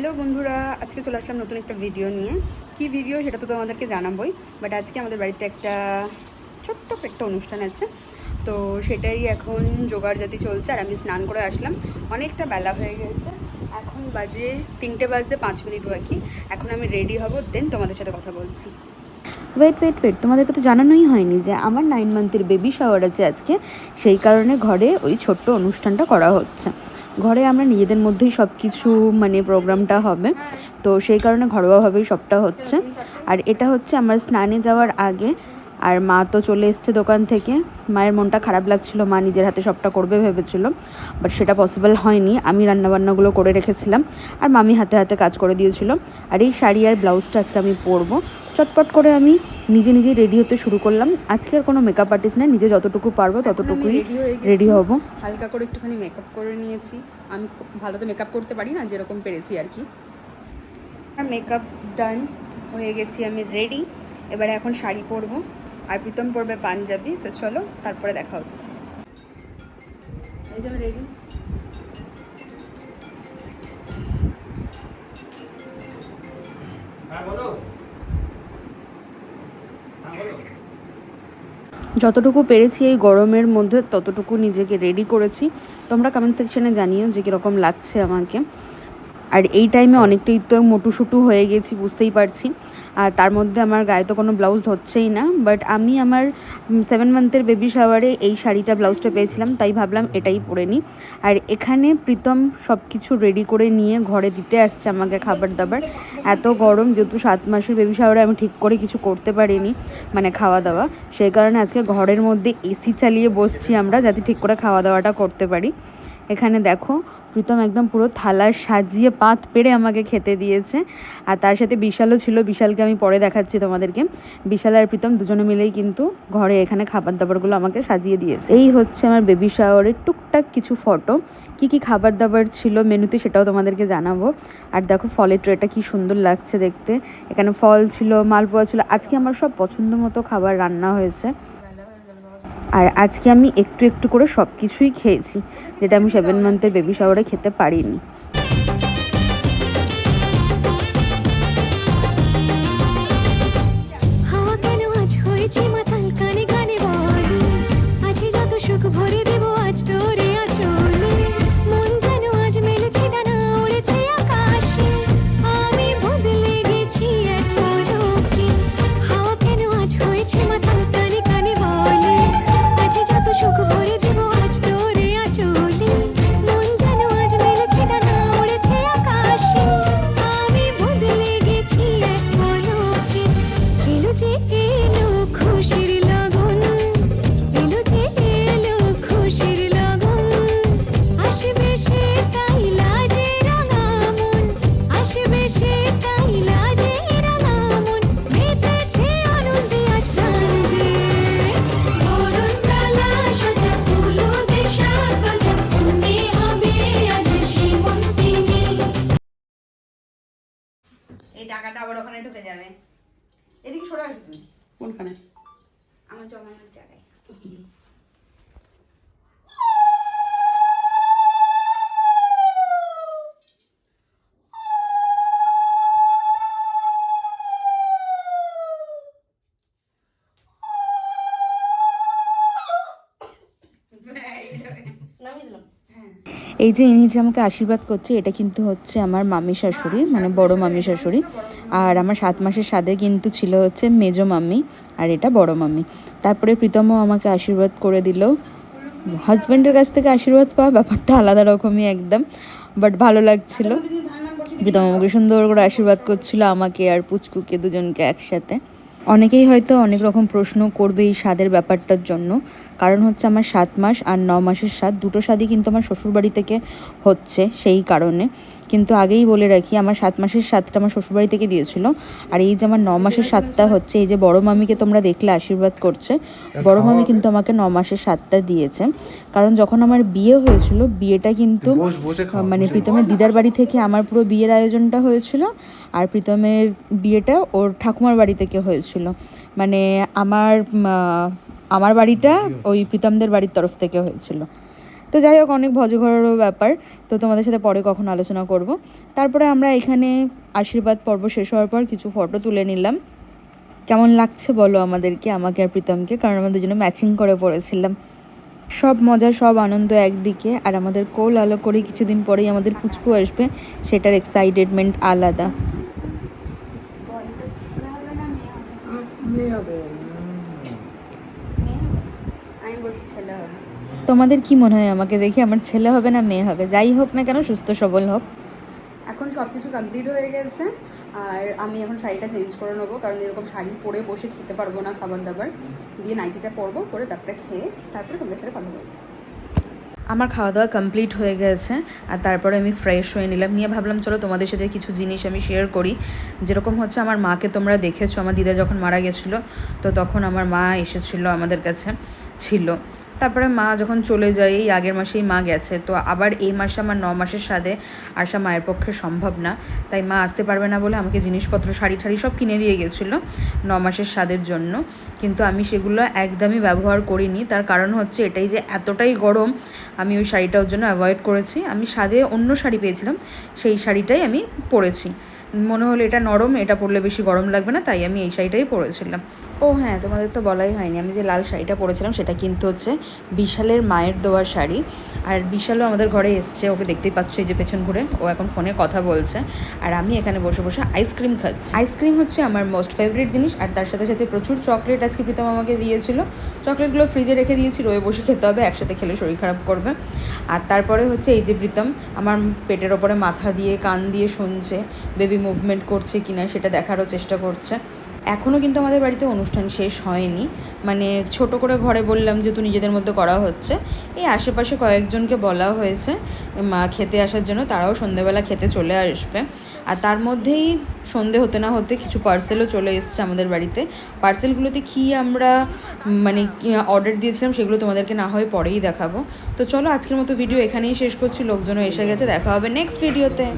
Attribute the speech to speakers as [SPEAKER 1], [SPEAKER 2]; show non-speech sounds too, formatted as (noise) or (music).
[SPEAKER 1] Hello বন্ধুরা, আজকে চলে আসলাম নতুন একটা ভিডিও নিয়ে। কি ভিডিও সেটা তো তোমাদেরকে জানাবোই বাট আজকে আমাদের বাড়িতে একটা ছোট্ট একটা অনুষ্ঠান আছে। তো সেটাই এখন জোগাড় জাতি চলছে আর আমি স্নান করে আসলাম। অনেকটা বেলা হয়ে গেছে, এখন বাজে তিনটে বাজতে পাঁচ মিনিট বাকি। এখন আমি রেডি হব দেন তোমাদের সাথে কথা বলছি।
[SPEAKER 2] ওয়েট ওয়েট ওয়েট তোমাদেরকে তো জানানোই হয়নি যে আমার নাইন মান্থের বেবি শাওয়ার আছে আজকে। সেই কারণে ঘরে ওই ছোট্ট অনুষ্ঠানটা করা হচ্ছে। ঘরে আমরা নিজেদের মধ্যেই সব কিছু মানে প্রোগ্রামটা হবে। তো সেই কারণে ঘরোয়াভাবেই সবটা হচ্ছে। আর এটা হচ্ছে আমার স্নানে যাওয়ার আগে। আর মা তো চলে এসছে দোকান থেকে। মায়ের মনটা খারাপ লাগছিল। মা নিজের হাতে সবটা করবে ভেবেছিল। বাট সেটা পসিবল হয়নি। আমি রান্নাবান্নাগুলো করে রেখেছিলাম। আর মামি হাতে হাতে কাজ করে দিয়েছিল। আর এই শাড়ি আর ব্লাউজটা আজকে আমি পরবো। চটপট করে আমি নিজে নিজে রেডি হতে শুরু করলাম। আজকে আর কোনো মেকআপ আর্টিস্ট নেই নিজে যতটুকু পারব ততটুকুই
[SPEAKER 1] রেডি হয়ে
[SPEAKER 2] রেডি হব।
[SPEAKER 1] হালকা করে একটুখানি মেকআপ করে নিয়েছি। আমি খুব ভালো তো মেকআপ করতে পারি না যেরকম পেরেছি আর কি। আর মেকআপ ডান হয়ে গেছি আমি রেডি এবারে এখন শাড়ি পরবো। আর প্রীতম পরবে পাঞ্জাবি। তো চলো তারপরে দেখা হচ্ছে। এই যে রেডি
[SPEAKER 3] হ্যাঁ বলো হ্যাঁ বলো
[SPEAKER 2] যতটুকু পেরেছি এই গরমের মধ্যে, ততটুকু নিজেকে রেডি করেছি। তোমরা কমেন্ট সেকশানে জানিও যে কীরকম লাগছে আমাকে। আর এই টাইমে অনেকটাই তো মোটুসুটু হয়ে গেছি, বুঝতেই পারছি। আর তার মধ্যে আমার গায়ে তো কোনো ব্লাউজ হচ্ছেই না বাট আমি আমার সেভেন মান্থের বেবি শাওয়ারে এই শাড়িটা ব্লাউজটা পেয়েছিলাম, তাই ভাবলাম এটাই পরে নিই আর এখানে প্রীতম সব কিছু রেডি করে নিয়ে ঘরে দিতে আসছে আমাকে খাবার দাবার। এত গরম, যেহেতু সাত মাসের বেবি শাওয়ারে আমি ঠিক করে কিছু করতে পারিনি মানে খাওয়া দাওয়া। সেই কারণে আজকে ঘরের মধ্যে এসি চালিয়ে বসছি আমরা, যাতে ঠিক করে খাওয়া দাওয়াটা করতে পারি। এখানে দেখো, প্রীতম একদম পুরো থালা সাজিয়ে পাত পেরে আমাকে খেতে দিয়েছে। আর তার সাথে বিশালও ছিল, বিশালকে আমি পরে দেখাচ্ছি তোমাদেরকে। বিশাল আর প্রীতম দুজনে মিলেই কিন্তু ঘরে এখানে খাবার দাবারগুলো আমাকে সাজিয়ে দিয়েছে। এই হচ্ছে আমার বেবি শাওয়ারের টুকটাক কিছু ফটো কি কি খাবার দাবার ছিল মেনুতে সেটাও তোমাদেরকে জানাব। আর দেখো ফলের ট্রেটা কি সুন্দর লাগছে দেখতে। এখানে ফল ছিল, মালপোয়া ছিল। আজকে আমার সব পছন্দ মতো খাবার রান্না হয়েছে। আর আজকে আমি একটু একটু করে সব কিছুই খেয়েছি, যেটা আমি সেভেন মান্থের বেবি শাওয়ারে খেতে পারিনি।
[SPEAKER 1] টাকাটা আবার ওখানে ঢুকে যাবে। এদিকে সরে আসো তুমি। কোনখানে? আমার জমানোর জায়গায়। (laughs)
[SPEAKER 2] এই যে ইনি যে আমাকে আশীর্বাদ করছে, এটা কিন্তু হচ্ছে আমার মামি শাশুড়ি মানে বড় মামি শাশুড়ি। আর আমার সাত মাসের সাথে কিন্তু ছিল হচ্ছে মেজো মাম্মি আর এটা বড় মাম্মি তারপরে প্রীতমও আমাকে আশীর্বাদ করে দিল। হাজব্যান্ডের কাছ থেকে আশীর্বাদ পাওয়া ব্যাপারটা আলাদা রকমই একদম বাট ভালো লাগছিল। প্রীতম আমাকে সুন্দর করে আশীর্বাদ করছিল, আমাকে আর পুচকুকে দুজনকে একসাথে। অনেকেই হয়তো অনেক রকম প্রশ্ন করবে এই স্বাদের ব্যাপারটার জন্য। কারণ হচ্ছে আমার সাত মাস আর ন মাসের স্বাদ দুটো স্বাদই কিন্তু আমার শ্বশুরবাড়ি থেকে হচ্ছে সেই কারণে। কিন্তু আগেই বলে রাখি আমার সাত মাসের স্বাদটা আমার শ্বশুরবাড়ি থেকে দিয়েছিল। আর এই যে আমার ন মাসের স্বাদটা হচ্ছে এই যে বড় মামিকে তোমরা দেখলে আশীর্বাদ করছে বড় মামি কিন্তু আমাকে ন মাসের স্বাদটা দিয়েছে। কারণ যখন আমার বিয়ে হয়েছিল বিয়েটা কিন্তু মানে প্রীতমের দিদার বাড়ি থেকে আমার পুরো বিয়ের আয়োজনটা হয়েছিল। আর প্রীতমের বিয়েটা ওর ঠাকুমার বাড়ি থেকে হয়েছিল। মানে আমার আমার বাড়িটা ওই প্রীতমদের বাড়ির তরফ থেকে হয়েছিল। তো যাই হোক অনেক ভজঘরেরও ব্যাপার। তো তোমাদের সাথে পরে কখন আলোচনা করব। তারপরে আমরা এখানে আশীর্বাদ পর্ব শেষ হওয়ার পর কিছু ফটো তুলে নিলাম। কেমন লাগছে বলো আমাদেরকে আমাকে আর প্রীতমকে? কারণ আমাদের জন্য ম্যাচিং করে পড়েছিলাম। সব মজা সব আনন্দ একদিকে। আর আমাদের কোল আলো করে কিছুদিন পরেই আমাদের পুচকু আসবে সেটার এক্সাইটেডমেন্ট আলাদা
[SPEAKER 1] আমি বলছি ছেলে হবে
[SPEAKER 2] তোমাদের কি মনে হয়? আমাকে দেখে আমার ছেলে হবে না মেয়ে হবে? যাই হোক না কেন সুস্থ সবল হোক।
[SPEAKER 1] এখন সব কিছু কমপ্লিট হয়ে গেছে। আর আমি এখন শাড়িটা চেঞ্জ করে নেব কারণ এরকম শাড়ি পরে বসে খেতে পারব না খাবার দাবার দিয়ে নাইটিটা পরবো পরে তারপরে খেয়ে তারপরে তোমাদের সাথে কথা বলছি।
[SPEAKER 2] আমার খাওয়া দাওয়া কমপ্লিট হয়ে গেছে আর তারপরে আমি ফ্রেশ হয়ে নিলাম। নিয়ে ভাবলাম চলো তোমাদের সাথে কিছু জিনিস আমি শেয়ার করি। যেরকম হচ্ছে আমার মাকে তোমরা দেখেছ আমার দিদা যখন মারা গেছিল তো তখন আমার মা এসেছিল আমাদের কাছে ছিল। তারপরে মা যখন চলে যায়, এই আগের মাসেই মা গেছে, তো আবার এই মাসে আমার ন মাসের সাথে আসা মায়ের পক্ষে সম্ভব না। তাই মা আসতে পারবে না বলে আমাকে জিনিসপত্র, শাড়ি ঠাড়ি সব কিনে দিয়ে গেছিল ন মাসের স্বাদের জন্য। কিন্তু আমি সেগুলো একদমই ব্যবহার করিনি। তার কারণ হচ্ছে এটাই যে এতটাই গরম, আমি ওই শাড়িটার জন্য অ্যাভয়েড করেছি। আমি স্বাদে অন্য শাড়ি পেয়েছিলাম, সেই শাড়িটাই আমি পরেছি। মনে হলো এটা নরম, এটা পরলে বেশি গরম লাগবে না, তাই আমি এই শাড়িটাই পরেছিলাম। ও হ্যাঁ তোমাদের তো বলাই হয়নি। আমি যে লাল শাড়িটা পরেছিলাম, সেটা কিন্তু হচ্ছে বিশালের মায়ের দেওয়ার শাড়ি। আর বিশালও আমাদের ঘরে এসছে, ওকে দেখতেই পাচ্ছ এই যে পেছন ঘুরে। ও এখন ফোনে কথা বলছে। আর আমি এখানে বসে বসে আইসক্রিম খাচ্ছি। আইসক্রিম হচ্ছে আমার মোস্ট ফেভারিট জিনিস, আর তার সাথে সাথে প্রচুর চকলেট আজকে প্রীতম আমাকে দিয়েছিল। চকলেটগুলো ফ্রিজে রেখে দিয়েছিল ওয়ে বসে খেতে হবে, একসাথে খেলে শরীর খারাপ করবে। আর তারপরে হচ্ছে এই যে প্রীতম, আমার পেটের ওপরে মাথা দিয়ে, কান দিয়ে শুনছে বেবি মুভমেন্ট করছে কি না সেটা দেখারও চেষ্টা করছে। এখনও কিন্তু আমাদের বাড়িতে অনুষ্ঠান শেষ হয়নি। মানে ছোট করে ঘরে বললাম যেহেতু নিজেদের মধ্যে করা হচ্ছে। এই আশেপাশে কয়েকজনকে বলা হয়েছে, মা খেতে আসার জন্য, তারাও সন্ধেবেলা খেতে চলে আসবে। আর তার মধ্যেই সন্ধে হতে না হতে কিছু পার্সেলও চলে এসছে আমাদের বাড়িতে। পার্সেলগুলোতে কী আমরা মানে অর্ডার দিয়েছিলাম সেগুলো তোমাদেরকে না হয় পরেই দেখাবো। তো চলো আজকের মতো ভিডিও এখানেই শেষ করছি। লোকজনও এসে গেছে। দেখা হবে নেক্সট ভিডিওতে